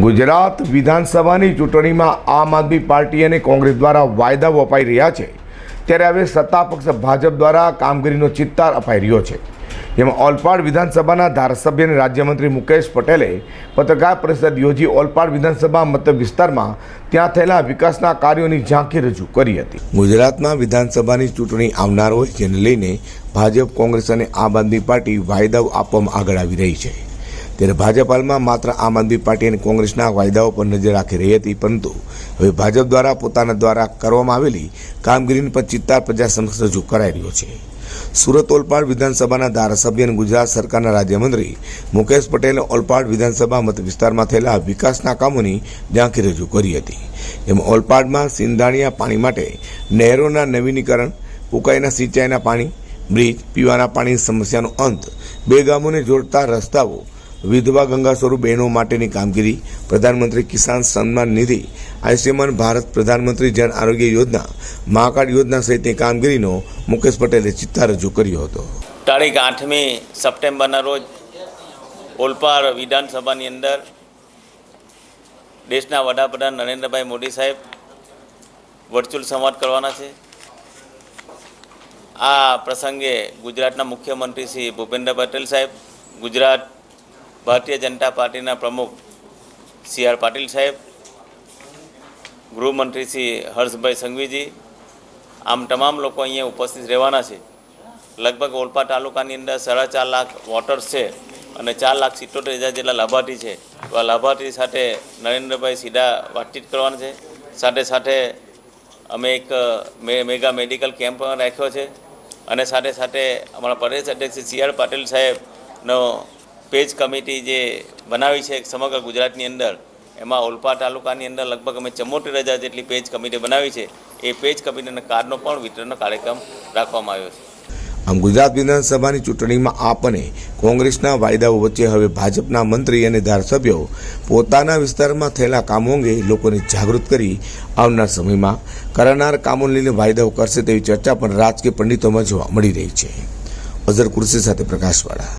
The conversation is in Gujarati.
ગુજરાત વિધાનસભાની ચૂંટણીમાં આમ આદમી પાર્ટી અને કોંગ્રેસ દ્વારા વાયદાઓ અપાઈ રહ્યા છે. ત્યારે હવે સત્તા પક્ષ ભાજપ દ્વારા કામગીરીનો ચિત્તાર અપાઈ રહ્યો છે. જેમાં ઓલપાડ વિધાનસભાના ધારાસભ્ય અને રાજ્યમંત્રી મુકેશ પટેલે પત્રકાર પરિષદ યોજી ઓલપાડ વિધાનસભા મત વિસ્તારમાં ત્યાં થયેલા વિકાસના કાર્યોની ઝાંખી રજૂ કરી હતી. ગુજરાતમાં વિધાનસભાની ચૂંટણી આવનાર હોય, જેને લઈને ભાજપ, કોંગ્રેસ અને આમ આદમી પાર્ટી વાયદાઓ આપવામાં આગળ આવી રહી છે. ત્યારે ભાજપ હાલમાં માત્ર આમ આદમી પાર્ટી અને કોંગ્રેસના વાયદાઓ પર નજર રાખી રહી હતી, પરંતુ હવે ભાજપ દ્વારા પોતાના દ્વારા કરવામાં આવેલી કામગીરીની પણ ચિત્તાર પ્રજા સમક્ષ રજૂ કરાઈ રહ્યો છે. સુરત ઓલપાડ વિધાનસભાના ધારાસભ્ય અને ગુજરાત સરકારના રાજ્યમંત્રી મુકેશ પટેલે ઓલપાડ વિધાનસભા મત વિસ્તારમાં થયેલા વિકાસના કામોની ઝાંખી રજૂ કરી હતી. જેમાં ઓલપાડમાં સિંધાણીયા પાણી માટે નહેરોના નવીનીકરણ ઉકાઈના સિંચાઈના પાણી, બ્રિજ, પીવાના પાણીની સમસ્યાનો અંત બે ગામોને જોડતા રસ્તાઓ વિધવા ગંગા સ્વરૂપ બહેનો માટેની કામગીરી, પ્રધાનમંત્રી કિસાન સન્માન નિધિ, આયુષ્યમાન ભારત પ્રધાનમંત્રી જન આરોગ્ય યોજના મહાકાર્ડ યોજના સહિતની કામગીરીનો મુકેશ પટેલે ચિત્તા રજૂ કર્યો હતો. તારીખ આઠમી સપ્ટેમ્બરના રોજ ઓલપાડ વિધાનસભાની અંદર દેશના વડાપ્રધાન નરેન્દ્રભાઈ મોદી સાહેબ વર્ચ્યુઅલ સંવાદ કરવાના છે. આ પ્રસંગે ગુજરાતના મુખ્યમંત્રી શ્રી ભૂપેન્દ્ર પટેલ સાહેબ ગુજરાત ભારતીય જનતા પાર્ટીના પ્રમુખ સી આર પાટીલ સાહેબ, ગૃહમંત્રી શ્રી હર્ષભાઈ સંઘવીજી, આમ તમામ લોકો અહીંયા ઉપસ્થિત રહેવાના છે. લગભગ ઓલપા તાલુકાની અંદર સાડા ચાર લાખ વોટર્સ છે અને ચાર લાખ સિત્તોતેર હજાર જેટલા લાભાર્થી છે. તો આ લાભાર્થી સાથે નરેન્દ્રભાઈ સીધા વાતચીત કરવાના છે. સાથે સાથે અમે એક મેગા મેડિકલ કેમ્પ પણ રાખ્યો છે. અને સાથે સાથે અમારા પ્રદેશ અધ્યક્ષ સી આર પાટીલ સાહેબનો પેજ કમિટી જે બનાવી છે સમગ્ર ગુજરાતની અંદર, એમાં ઓલપા તાલુકાની અંદર લગભગ અમે ચુમ્મોતેર હજાર જેટલી પેજ કમિટી બનાવી છે. એ પેજ કમિટીના કાર્ડનો પણ વિતરણનો કાર્યક્રમ રાખવામાં આવ્યો છે. આમ ગુજરાત વિધાનસભાની ચૂંટણીમાં આપ અને કોંગ્રેસના વાયદાઓ વચ્ચે હવે ભાજપના મંત્રી અને ધારાસભ્યો પોતાના વિસ્તારમાં થયેલા કામો અંગે લોકોને જાગૃત કરી આવનાર સમયમાં કરનાર કામોને લઈને વાયદાઓ કરશે તેવી ચર્ચા પણ રાજકીય પંડિતોમાં જોવા મળી રહી છે. અઝર કુર્સી સાથે પ્રકાશવાળા.